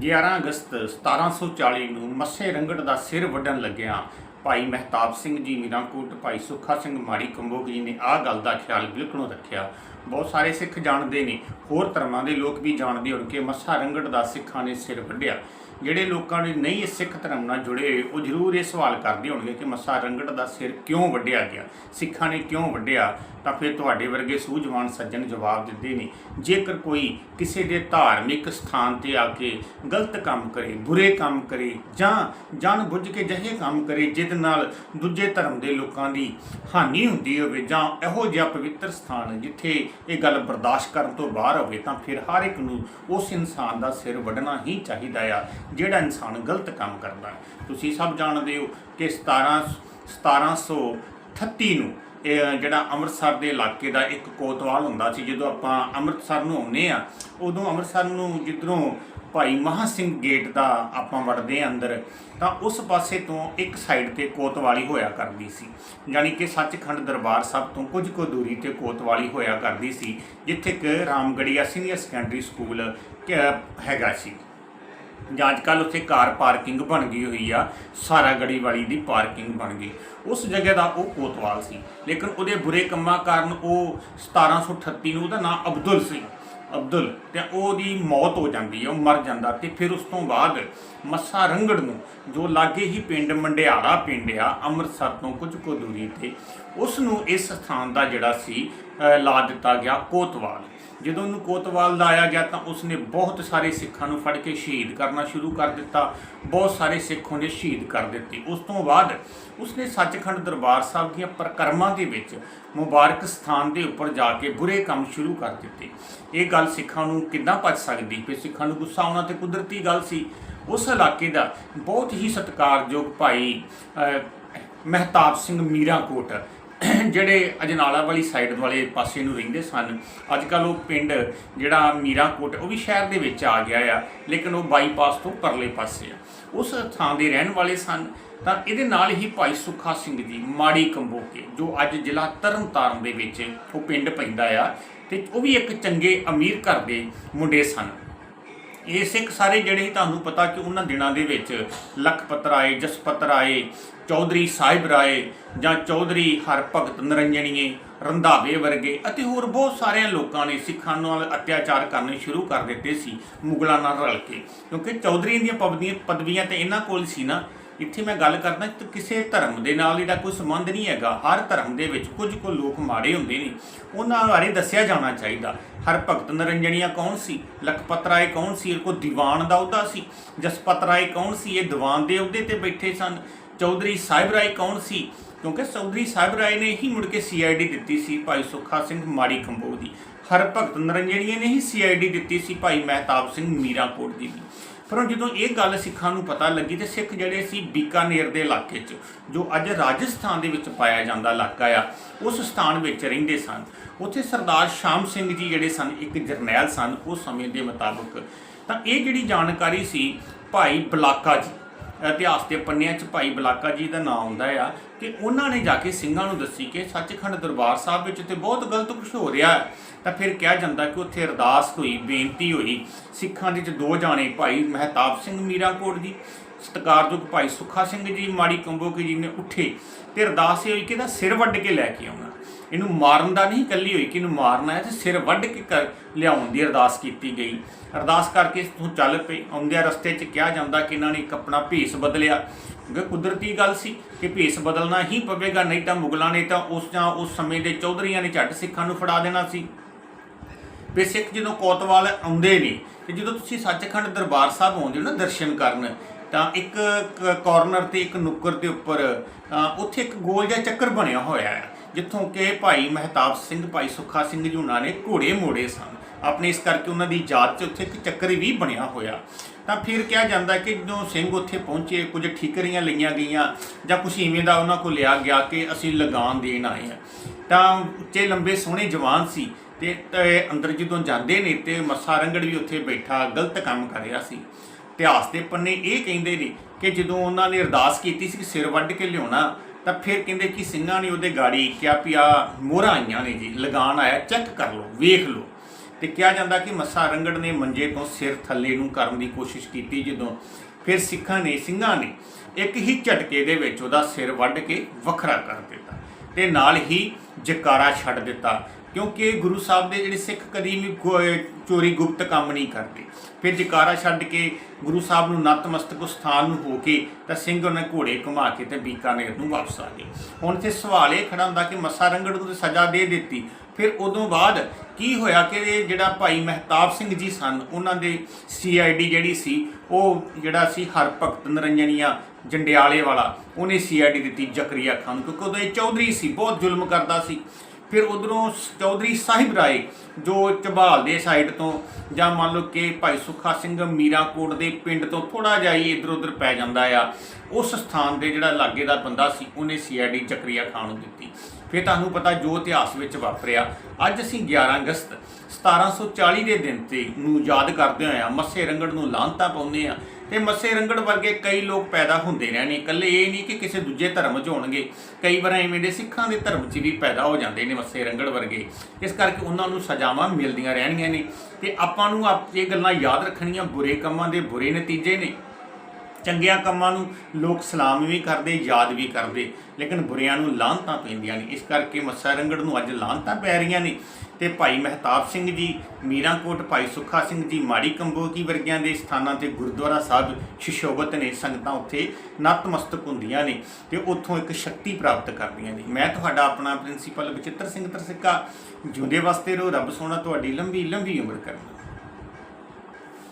11 ਅਗਸਤ 1740 ਨੂੰ ਮੱਸੇ ਰੰਗੜ ਦਾ ਸਿਰ ਵੱਢਣ ਲੱਗਿਆ ਭਾਈ ਮਹਿਤਾਬ ਸਿੰਘ ਜੀ ਮੀਰਾਂਕੋਟ, ਭਾਈ ਸੁੱਖਾ ਸਿੰਘ ਮਾੜੀ ਕੰਬੋਗ ਜੀ ਨੇ ਆਹ ਗੱਲ ਦਾ ਖਿਆਲ ਬਿਲਕੁਲ ਰੱਖਿਆ। ਬਹੁਤ ਸਾਰੇ ਸਿੱਖ ਜਾਣਦੇ ਨੇ। ਹੋਰ ਧਰਮਾਂ ਦੇ ਲੋਕ ਵੀ ਜਾਣਦੇ ਹੋਣ ਕਿ ਮੱਸਾ ਰੰਗੜ ਦਾ ਸਿੱਖਾਂ ਨੇ ਸਿਰ ਵੱਢਿਆ। ਜਿਹੜੇ ਲੋਕਾਂ ਨੇ ਨਹੀਂ ਇਸ ਸਿੱਖ ਧਰਮ ਨਾਲ ਜੁੜੇ ਹੋਏ, ਉਹ ਜ਼ਰੂਰ ਇਹ ਸਵਾਲ ਕਰਦੇ ਹੋਣਗੇ ਕਿ ਮੱਸਾ ਰੰਗੜ ਦਾ ਸਿਰ ਕਿਉਂ ਵੱਢਿਆ ਗਿਆ? ਸਿੱਖਾਂ ਨੇ ਕਿਉਂ ਵੱਢਿਆ? ਤਾਂ ਫਿਰ ਤੁਹਾਡੇ ਵਰਗੇ ਸੂਝਵਾਨ ਸੱਜਣ ਜਵਾਬ ਦਿੰਦੇ ਨੇ ਜੇਕਰ ਕੋਈ ਕਿਸੇ ਦੇ ਧਾਰਮਿਕ ਸਥਾਨ ਤੇ ਆ ਕੇ ਗਲਤ ਕੰਮ ਕਰੇ ਬੁਰੇ ਕੰਮ ਕਰੇ ਜਾਂ ਜਾਣ ਬੁੱਝ ਕੇ ਜਿਹੇ ਕੰਮ ਕਰੇ ਜਿਹਦੇ ਨਾਲ ਦੂਜੇ ਧਰਮ ਦੇ ਲੋਕਾਂ ਦੀ ਹਾਨੀ ਹੁੰਦੀ ਹੋਵੇ ਜਾਂ ਇਹੋ ਜਿਹਾ ਪਵਿੱਤਰ ਸਥਾਨ ਜਿੱਥੇ ਇਹ ਗੱਲ ਬਰਦਾਸ਼ਤ ਕਰਨ ਤੋਂ ਬਾਹਰ ਹੋਵੇ ਤਾਂ ਫਿਰ ਹਰ ਇੱਕ ਨੂੰ ਉਸ ਇਨਸਾਨ ਦਾ ਸਿਰ ਵੱਢਣਾ ਹੀ ਚਾਹੀਦਾ ਆ, ਜਿਹੜਾ ਇਨਸਾਨ ਗਲਤ ਕੰਮ ਕਰਦਾ ਤੁਸੀਂ ਸਭ ਜਾਣਦੇ ਹੋ ਕਿ 17 1738 ਨੂੰ ਜਿਹੜਾ ਅੰਮ੍ਰਿਤਸਰ ਦੇ ਇਲਾਕੇ ਦਾ ਇੱਕ ਕੋਤਵਾਲ ਹੁੰਦਾ ਸੀ, ਜਦੋਂ ਆਪਾਂ ਅੰਮ੍ਰਿਤਸਰ ਨੂੰ ਆਉਂਦੇ ਆ ਉਦੋਂ ਅੰਮ੍ਰਿਤਸਰ ਨੂੰ ਜਿੱਧਰੋਂ ਭਾਈ ਮਹਾ ਸਿੰਘ ਗੇਟ ਦਾ ਆਪਾਂ ਵੜਦੇ ਆ ਅੰਦਰ, ਤਾਂ ਉਸ ਪਾਸੇ ਤੋਂ ਇੱਕ ਸਾਈਡ ਤੇ ਕੋਤਵਾਲੀ ਹੋਇਆ ਕਰਦੀ ਸੀ। ਯਾਨੀ ਕਿ ਸੱਚਖੰਡ ਦਰਬਾਰ ਸਾਹਿਬ ਤੋਂ ਕੁਝ ਕੁ ਦੂਰੀ ਤੇ ਕੋਤਵਾਲੀ ਹੋਇਆ ਕਰਦੀ ਸੀ, ਜਿੱਥੇ ਕਿ ਰਾਮਗੜੀਆ ਸੀਨੀਅਰ ਸੈਕੰਡਰੀ ਸਕੂਲ ਕ- ਹੈਗਾ ਸੀ। ਜਾਂ ਅੱਜ ਕੱਲ੍ਹ ਉੱਥੇ ਕਾਰ ਪਾਰਕਿੰਗ ਬਣ ਗਈ ਹੋਈ ਆ ਸਾਰਾ ਗੜੀ ਵਾਲੀ ਦੀ ਪਾਰਕਿੰਗ ਬਣ ਗਈ। ਉਸ ਜਗ੍ਹਾ ਦਾ ਉਹ ਕੋਤਵਾਲ ਸੀ। ਲੇਕਿਨ ਉਹਦੇ ਬੁਰੇ ਕੰਮਾਂ ਕਾਰਨ ਉਹ 1738 ਨੂੰ ਉਹਦਾ ਨਾਂ ਅਬਦੁਲ ਸੀ। ਅਬਦੁਲ, ਤੇ ਉਹਦੀ ਮੌਤ ਹੋ ਜਾਂਦੀ ਹੈ, ਉਹ ਮਰ ਜਾਂਦਾ। ਤੇ ਫਿਰ ਉਸ ਤੋਂ ਬਾਅਦ ਮੱਸਾ ਰੰਗੜ ਨੂੰ, ਜੋ ਲਾਗੇ ਹੀ ਪਿੰਡ ਮੰਡਿਆਲਾ ਪਿੰਡ ਆ, ਅੰਮ੍ਰਿਤਸਰ ਤੋਂ ਕੁਝ ਕੁ ਦੂਰੀ ਤੇ, ਉਸ ਨੂੰ ਇਸ ਸਥਾਨ ਦਾ ਜਿਹੜਾ ਸੀ ਲਾ ਦਿੱਤਾ ਗਿਆ ਕੋਤਵਾਲ। ਜਦੋਂ ਉਹਨੂੰ ਕੋਤਵਾਲ ਲਾਇਆ ਗਿਆ ਤਾਂ ਉਸਨੇ ਬਹੁਤ ਸਾਰੇ ਸਿੱਖਾਂ ਨੂੰ ਫੜ ਕੇ ਸ਼ਹੀਦ ਕਰਨਾ ਸ਼ੁਰੂ ਕਰ ਦਿੱਤਾ। ਬਹੁਤ ਸਾਰੇ ਸਿੱਖ ਉਹਨੇ ਸ਼ਹੀਦ ਕਰ ਦਿੱਤੇ। ਉਸ ਤੋਂ ਬਾਅਦ ਉਸਨੇ ਸੱਚਖੰਡ ਦਰਬਾਰ ਸਾਹਿਬ ਦੀਆਂ ਪ੍ਰਕਰਮਾਂ ਦੇ ਵਿੱਚ ਮੁਬਾਰਕ ਸਥਾਨ ਦੇ ਉੱਪਰ ਜਾ ਕੇ ਬੁਰੇ ਕੰਮ ਸ਼ੁਰੂ ਕਰ ਦਿੱਤੇ। ਇਹ ਗੱਲ ਸਿੱਖਾਂ ਨੂੰ ਕਿੱਦਾਂ ਪਚ ਸਕਦੀ? ਫਿਰ ਸਿੱਖਾਂ ਨੂੰ ਗੁੱਸਾ ਆਉਣਾ ਤੇ ਕੁਦਰਤੀ ਗੱਲ ਸੀ। ਉਸ ਇਲਾਕੇ ਦਾ ਬਹੁਤ ਹੀ ਸਤਿਕਾਰਯੋਗ ਭਾਈ ਮਹਿਤਾਬ ਸਿੰਘ ਮੀਰਾਂਕੋਟ ਜਿਹੜੇ ਅਜਨਾਲਾ ਵਾਲੀ ਸਾਈਡ ਵਾਲੇ ਪਾਸੇ ਨੂੰ ਰਹਿੰਦੇ ਸਨ ਅੱਜ ਕੱਲ ਉਹ ਪਿੰਡ ਜਿਹੜਾ ਮੀਰਾਕੋਟ, ਉਹ ਵੀ ਸ਼ਹਿਰ ਦੇ ਵਿੱਚ ਆ ਗਿਆ ਆ, ਲੇਕਿਨ ਉਹ ਬਾਈਪਾਸ ਤੋਂ ਪਰਲੇ ਪਾਸੇ ਆ। ਉਸ ਥਾਂ ਦੇ ਰਹਿਣ ਵਾਲੇ ਸਨ, ਤਾਂ ਇਹਦੇ ਨਾਲ ਹੀ ਭਾਈ ਸੁੱਖਾ ਸਿੰਘ ਜੀ ਮਾੜੀ ਕੰਬੋਕੇ, ਜੋ ਅੱਜ ਜ਼ਿਲ੍ਹਾ ਤਰਨਤਾਰਨ ਦੇ ਵਿੱਚ ਉਹ ਪਿੰਡ ਪੈਂਦਾ ਆ, ਤੇ ਉਹ ਵੀ ਇੱਕ ਚੰਗੇ ਅਮੀਰ ਘਰ ਦੇ ਮੁੰਡੇ ਸਨ। ਇਹ ਸਿੱਖ ਸਾਰੇ ਜਿਹੜੇ ਸੀ ਤੁਹਾਨੂੰ ਪਤਾ ਕਿ ਉਹਨਾਂ ਦਿਨਾਂ ਦੇ ਵਿੱਚ ਲਖਪਤ ਰਾਏ, ਜਸਪਤ ਰਾਏ, ਚੌਧਰੀ ਸਾਹਿਬ ਰਾਏ ਜਾਂ ਚੌਧਰੀ ਹਰਭਗਤ ਨਰੰਜਣੀਏ, ਰੰਧਾਵੇ ਵਰਗੇ ਅਤੇ ਹੋਰ ਬਹੁਤ ਸਾਰਿਆਂ ਲੋਕਾਂ ਨੇ ਸਿੱਖਾਂ ਨਾਲ ਅਤਿਆਚਾਰ ਕਰਨੇ ਸ਼ੁਰੂ ਕਰ ਦਿੱਤੇ ਸੀ ਮੁਗਲਾਂ ਨਾਲ ਰਲ ਕੇ। ਕਿਉਂਕਿ ਚੌਧਰੀਆਂ ਦੀਆਂ ਪਦਵੀਆਂ ਪਦਵੀਆਂ ਤੇ ਇਹਨਾਂ ਕੋਲ ਸੀ ਨਾ ਇੱਥੇ ਮੈਂ ਗੱਲ ਕਰਦਾ ਕਿ ਕਿਸੇ ਧਰਮ ਦੇ ਨਾਲ ਇਹਦਾ ਕੋਈ ਸੰਬੰਧ ਨਹੀਂ ਹੈਗਾ। ਹਰ ਧਰਮ ਦੇ ਵਿੱਚ ਕੁਝ ਕੁ ਲੋਕ ਮਾੜੇ ਹੁੰਦੇ ਨੇ। ਉਹਨਾਂ ਬਾਰੇ ਦੱਸਿਆ ਜਾਣਾ ਚਾਹੀਦਾ। ਹਰ ਭਗਤ ਨਰੰਜਣੀਆ ਕੌਣ ਸੀ? ਲਖਪਤ ਰਾਏ ਕੌਣ ਸੀ? ਇਹ ਕੋ ਦੀਵਾਨ ਦਾ ਅਹੁਦਾ ਸੀ। ਜਸਪਤ ਰਾਏ ਕੌਣ ਸੀ? ਇਹ ਦੀਵਾਨ ਦੇ ਅਹੁਦੇ ਤੇ ਬੈਠੇ ਸਨ। ਚੌਧਰੀ ਸਾਹਿਬ ਰਾਏ ਕੌਣ ਸੀ? ਕਿਉਂਕਿ ਚੌਧਰੀ ਸਾਹਿਬ ਰਾਏ ਨੇ ਹੀ ਮੁੜ ਕੇ ਸੀਆਈਡੀ ਦਿੱਤੀ ਸੀ ਭਾਈ ਸੁੱਖਾ ਸਿੰਘ ਮਾੜੀ ਖੰਭੋ ਦੀ। ਹਰ ਭਗਤ ਨਰੰਜਣੀਆ ਨੇ ਹੀ ਸੀਆਈਡੀ ਦਿੱਤੀ ਸੀ ਭਾਈ ਮਹਿਤਾਬ ਸਿੰਘ ਮੀਰਾਂਕੋਟ ਦੀ ਵੀ। ਪਰ ਜਦੋਂ ਇਹ ਗੱਲ ਸਿੱਖਾਂ ਨੂੰ ਪਤਾ ਲੱਗੀ ਤੇ ਸਿੱਖ ਜਿਹੜੇ ਸੀ ਬੀਕਾਨੇਰ ਦੇ ਇਲਾਕੇ 'ਚ, ਜੋ ਅੱਜ ਰਾਜਸਥਾਨ ਦੇ ਵਿੱਚ ਪਾਇਆ ਜਾਂਦਾ ਇਲਾਕਾ ਆ, ਉਸ ਸਥਾਨ ਵਿੱਚ ਰਹਿੰਦੇ ਸਨ। ਉੱਥੇ ਸਰਦਾਰ ਸ਼ਾਮ ਸਿੰਘ ਜੀ ਜਿਹੜੇ ਸਨ, ਇੱਕ ਜਰਨੈਲ ਸਨ ਉਸ ਸਮੇਂ ਦੇ ਮੁਤਾਬਕ। ਤਾਂ ਇਹ ਜਿਹੜੀ ਜਾਣਕਾਰੀ ਸੀ ਭਾਈ ਬਲਾਕਾ ਜੀ ਇਤਿਹਾਸ ਦੇ ਪੰਨਿਆਂ 'ਚ ਭਾਈ ਬਲਾਕਾ ਜੀ ਦਾ ਨਾਮ ਆਉਂਦਾ ਆ ਕਿ ਉਹਨਾਂ ਨੇ ਜਾ ਕੇ ਸਿੰਘਾਂ ਨੂੰ ਦੱਸੀ ਕਿ ਸੱਚਖੰਡ ਦਰਬਾਰ ਸਾਹਿਬ ਵਿੱਚ ਤੇ ਬਹੁਤ ਗਲਤ ਕੁਝ ਹੋ ਰਿਹਾ ਹੈ। ਤਾਂ ਫਿਰ ਕਿਹਾ ਜਾਂਦਾ ਕਿ ਉੱਥੇ ਅਰਦਾਸ ਹੋਈ, ਬੇਨਤੀ ਹੋਈ। ਸਿੱਖਾਂ ਦੇ ਚ ਦੋ ਜਾਣੇ, ਭਾਈ ਮਹਿਤਾਬ ਸਿੰਘ ਮੀਰਾਂਕੋਟ ਜੀ, ਸਤਿਕਾਰਯੋਗ ਭਾਈ ਸੁੱਖਾ ਸਿੰਘ ਜੀ, ਮਾੜੀ ਕੰਬੋਕੀ ਜੀ ਨੇ ਉੱਠੇ ਤੇ ਅਰਦਾਸ ਇਹ ਹੋਈ ਕਿ ਇਹਦਾ ਸਿਰ ਵੱਢ ਕੇ ਲੈ ਕੇ ਆਉਣਾ। ਇਹਨੂੰ ਮਾਰਨ ਦਾ ਨਹੀਂ ਕੱਲੀ ਹੋਈ ਕਿ ਇਹਨੂੰ ਮਾਰਨਾ ਹੈ ਤੇ ਸਿਰ ਵੱਢ ਕੇ ਕਰ ਲਿਆਉਣ ਦੀ ਅਰਦਾਸ ਕੀਤੀ ਗਈ। ਅਰਦਾਸ ਕਰਕੇ ਤੋਂ ਚੱਲ ਪਏ ਆਉਂਦਿਆਂ ਰਸਤੇ 'ਚ ਕਿਹਾ ਜਾਂਦਾ ਕਿ ਇਹਨਾਂ ਨੇ ਇੱਕ ਆਪਣਾ ਭੇਸ ਬਦਲਿਆ। ਕਿਉਂਕਿ ਕੁਦਰਤੀ ਗੱਲ ਸੀ ਕਿ ਭੇਸ ਬਦਲਣਾ ਹੀ ਪਵੇਗਾ ਨਹੀਂ ਤਾਂ ਮੁਗਲਾਂ ਨੇ ਤਾਂ ਉਸ ਜਾਂ ਉਸ ਸਮੇਂ ਦੇ ਚੌਧਰੀਆਂ ਨੇ ਝੱਟ ਸਿੱਖਾਂ ਨੂੰ ਫੜਾ ਦੇਣਾ ਸੀ। ਵੀ ਸਿੱਖ ਜਦੋਂ ਕੋਤਵਾਲ ਆਉਂਦੇ ਨੇ ਤੇ ਜਦੋਂ ਤੁਸੀਂ ਸੱਚਖੰਡ ਦਰਬਾਰ ਸਾਹਿਬ ਆਉਂਦੇ ਹੋ ਨਾ ਦਰਸ਼ਨ ਕਰਨ ਤਾਂ ਇੱਕ ਕਾਰਨਰ ਤੇ ਇੱਕ ਨੁੱਕਰ ਦੇ ਉੱਪਰ ਅ, ਉੱਥੇ ਇੱਕ ਗੋਲ ਜਿਹਾ ਚੱਕਰ ਬਣਿਆ ਹੋਇਆ ਹੈ। ਜਿੱਥੋਂ ਕਿ ਭਾਈ ਮਹਿਤਾਬ ਸਿੰਘ, ਭਾਈ ਸੁੱਖਾ ਸਿੰਘ ਜੀ ਉਹਨਾਂ ਨੇ ਘੋੜੇ ਮੋੜੇ ਸਨ। ਆਪਣੇ ਇਸ ਕਰਕੇ ਉਹਨਾਂ ਦੀ ਯਾਦ 'ਚ ਉੱਥੇ ਇੱਕ ਚੱਕਰ ਵੀ ਬਣਿਆ ਹੋਇਆ। ਤਾਂ ਫਿਰ ਕਿਹਾ ਜਾਂਦਾ ਕਿ ਜਦੋਂ ਸਿੰਘ ਉੱਥੇ ਪਹੁੰਚੇ, ਕੁਝ ਠੀਕਰੀਆਂ ਲਈਆਂ ਗਈਆਂ ਜਾਂ ਕੁਝ ਇਵੇਂ ਦਾ ਉਹਨਾਂ ਕੋਲ ਲਿਆ ਗਿਆ ਕਿ ਅਸੀਂ ਲਗਾਨ ਦੇਣ ਆਏ ਹਾਂ। ਤਾਂ ਉੱਚੇ ਲੰਬੇ ਸੋਹਣੇ ਜਵਾਨ ਸੀ ਤੇ ਤੇ ਅੰਦਰ ਜਦੋਂ ਜਾਂਦੇ ਨੇ ਤੇ ਮੱਸਾ ਰੰਗੜ ਵੀ ਉੱਥੇ ਬੈਠਾ, ਗਲਤ ਕੰਮ ਕਰ ਰਿਹਾ ਸੀ। ਇਤਿਹਾਸ ਦੇ ਪੰਨੇ ਇਹ ਕਹਿੰਦੇ ਨੇ ਕਿ ਜਦੋਂ ਉਹਨਾਂ ਨੇ ਅਰਦਾਸ ਕੀਤੀ ਸੀ ਕਿ ਸਿਰ ਵੱਢ ਕੇ ਲਿਆਉਣਾ ਤਾਂ ਫਿਰ ਕਹਿੰਦੇ ਕਿ ਸਿੰਘਾਂ ਨੇ ਉਹਦੇ ਗਾੜੀ ਕਿਹਾ ਵੀ ਆ ਮੋਹਰਾਂ ਆਈਆਂ ਨੇ ਜੀ, ਲਗਾਨ ਆਇਆ, ਚੈੱਕ ਕਰ ਲਓ, ਵੇਖ ਲਓ। ਤੇ ਕਿਹਾ ਜਾਂਦਾ ਕਿ ਮੱਸਾ ਰੰਗੜ ਨੇ ਮੰਜੇ ਤੋਂ ਸਿਰ ਥੱਲੇ ਨੂੰ ਕਰਨ ਦੀ ਕੋਸ਼ਿਸ਼ ਕੀਤੀ ਜਦੋਂ ਫਿਰ ਸਿੱਖਾਂ ਨੇ, ਸਿੰਘਾਂ ਨੇ ਇੱਕ ਹੀ ਝਟਕੇ ਦੇ ਵਿੱਚ ਉਹਦਾ ਸਿਰ ਵੱਢ ਕੇ ਵੱਖਰਾ ਕਰ ਦਿੱਤਾ ਤੇ ਨਾਲ ਹੀ ਜਕਾਰਾ ਛੱਡ ਦਿੱਤਾ। ਕਿਉਂਕਿ ਗੁਰੂ ਸਾਹਿਬ ਦੇ ਜਿਹੜੇ ਸਿੱਖ ਕਦੀ ਵੀ ਗੋ- ਚੋਰੀ ਗੁਪਤ ਕੰਮ ਨਹੀਂ ਕਰਦੇ। ਫਿਰ ਜਕਾਰਾ ਛੱਡ ਕੇ ਗੁਰੂ ਸਾਹਿਬ ਨੂੰ ਨਤਮਸਤਕ ਸਥਾਨ ਨੂੰ ਹੋ ਕੇ ਤਾਂ ਸਿੰਘ ਉਹਨੇ ਘੋੜੇ ਘੁਮਾ ਕੇ ਤੇ ਬੀਕਾਨੇਰ ਨੂੰ ਵਾਪਸ ਆ ਗਏ। ਹੁਣ ਤੇ ਸਵਾਲ ਇਹ ਖੜਾ ਹੁੰਦਾ ਕਿ ਮੱਸਾ ਰੰਗੜ ਨੂੰ ਤੇ ਸਜ਼ਾ ਦੇ ਦਿੱਤੀ। ਫਿਰ ਉਦੋਂ ਬਾਅਦ ਕੀ ਹੋਇਆ ਕਿ ਜਿਹੜਾ ਭਾਈ ਮਹਿਤਾਬ ਸਿੰਘ ਜੀ ਸਨ, ਉਹਨਾਂ ਦੇ ਸੀਆਈਡੀ ਜਿਹੜੀ ਸੀ, ਉਹ ਜਿਹੜਾ ਸੀ ਹਰਭਗਤ ਨਰੰਜਨੀਆ ਜੰਡਿਆਲੇ ਵਾਲਾ, ਉਹਨੇ ਸੀਆਈਡੀ ਦਿੱਤੀ ਜ਼ਕਰੀਆ ਖਾਨ ਨੂੰ। ਕਿਉਂਕਿ ਉਦੋਂ ਇਹ ਚੌਧਰੀ ਸੀ, ਬਹੁਤ ਜ਼ੁਲਮ ਕਰਦਾ ਸੀ। ਫਿਰ ਉਧਰੋਂ ਚੌਧਰੀ ਸਾਹਿਬ ਰਾਏ, ਜੋ ਝਬਾਲ ਦੇ ਸਾਈਡ ਤੋਂ ਜਾਂ ਮੰਨ ਲਓ ਕਿ ਭਾਈ ਸੁੱਖਾ ਸਿੰਘ ਮੀਰਾਕੋਟ ਦੇ ਪਿੰਡ ਤੋਂ ਥੋੜਾ ਜਿਹਾ ਹੀ ਇਧਰ ਉਧਰ ਪੈ ਜਾਂਦਾ ਆ, ਉਸ ਸਥਾਨ ਦੇ ਜਿਹੜਾ ਲਾਗੇ ਦਾ ਬੰਦਾ ਸੀ, ਉਹਨੇ ਸੀਆਈਡੀ ਚੱਕਰੀਆ ਖਾਨ ਨੂੰ ਦਿੱਤੀ। ਫਿਰ ਤੁਹਾਨੂੰ ਪਤਾ ਜੋ ਇਤਿਹਾਸ ਵਿੱਚ ਵਾਪਰਿਆ, ਅੱਜ ਅਸੀਂ 11 ਅਗਸਤ 1740 ਦੇ ਦਿਨ ਤੇ ਨੂੰ ਯਾਦ ਕਰਦੇ ਹੋਇਆ ਮੱਸੇ ਰੰਗੜ ਨੂੰ ਲਾਂਤਾ ਪਾਉਂਦੇ ਆ ਤੇ ਮੱਸੇ ਰੰਗੜ ਵਰਗੇ ਕਈ ਲੋਕ ਪੈਦਾ ਹੁੰਦੇ ਰਹਿਣੇ, ਇਕੱਲੇ ਇਹ ਨਹੀਂ ਕਿ ਕਿਸੇ ਦੂਜੇ ਧਰਮ 'ਚ ਹੋਣਗੇ। ਕਈ ਵਾਰ ਐਵੇਂ ਦੇ ਸਿੱਖਾਂ ਦੇ ਧਰਮ 'ਚ ਵੀ ਪੈਦਾ ਹੋ ਜਾਂਦੇ ਨੇ ਮੱਸੇ ਰੰਗੜ ਵਰਗੇ। ਇਸ ਕਰਕੇ ਉਹਨਾਂ ਨੂੰ ਸਜ਼ਾਵਾਂ ਮਿਲਦੀਆਂ ਰਹਿਣੀਆਂ ਨੇ ਤੇ ਆਪਾਂ ਨੂੰ ਆਪ ਇਹ ਗੱਲਾਂ ਯਾਦ ਰੱਖਣੀਆਂ, ਬੁਰੇ ਕੰਮਾਂ ਦੇ ਬੁਰੇ ਨਤੀਜੇ ਨੇ। ਚੰਗਿਆਂ ਕੰਮਾਂ ਨੂੰ ਲੋਕ ਸਲਾਮ ਵੀ ਕਰਦੇ, ਯਾਦ ਵੀ ਕਰਦੇ, ਲੇਕਿਨ ਬੁਰਿਆਂ ਨੂੰ ਲਾਹਨਤਾਂ ਪੈਂਦੀਆਂ ਨੇ। ਇਸ ਕਰਕੇ ਮੱਸਾ ਰੰਗੜ ਨੂੰ ਅੱਜ ਲਾਹਨਤਾਂ ਪੈ ਰਹੀਆਂ ਨੇ। ਤੇ ਭਾਈ ਮਹਿਤਾਬ ਸਿੰਘ ਜੀ, ਮੀਰਾਂਕੋਟ ਭਾਈ ਸੁੱਖਾ ਸਿੰਘ ਜੀ, ਮਾੜੀ ਕੰਬੋਕੀ ਵਰਗਿਆਂ ਦੇ ਸਥਾਨਾਂ ਤੇ ਗੁਰਦੁਆਰਾ ਸਾਹਿਬ ਸ਼ਿਸ਼ੋਭਤ ਨੇ, ਸੰਗਤਾਂ ਉੱਥੇ ਨਤਮਸਤਕ ਹੁੰਦੀਆਂ ਨੇ ਤੇ ਉੱਥੋਂ ਇੱਕ ਸ਼ਕਤੀ ਪ੍ਰਾਪਤ ਕਰਦੀਆਂ ਨੇ। ਮੈਂ ਤੁਹਾਡਾ ਆਪਣਾ ਪ੍ਰਿੰਸੀਪਲ ਬਚਿੱਤਰ ਸਿੰਘ ਤਰਸਿੱਕਾ, ਜਿਉਂਦੇ ਵਾਸਤੇ ਰਹੋ ਰੱਬ ਸੋਹਣਾ ਤੁਹਾਡੀ ਲੰਬੀ ਲੰਬੀ ਉਮਰ ਕਰੇ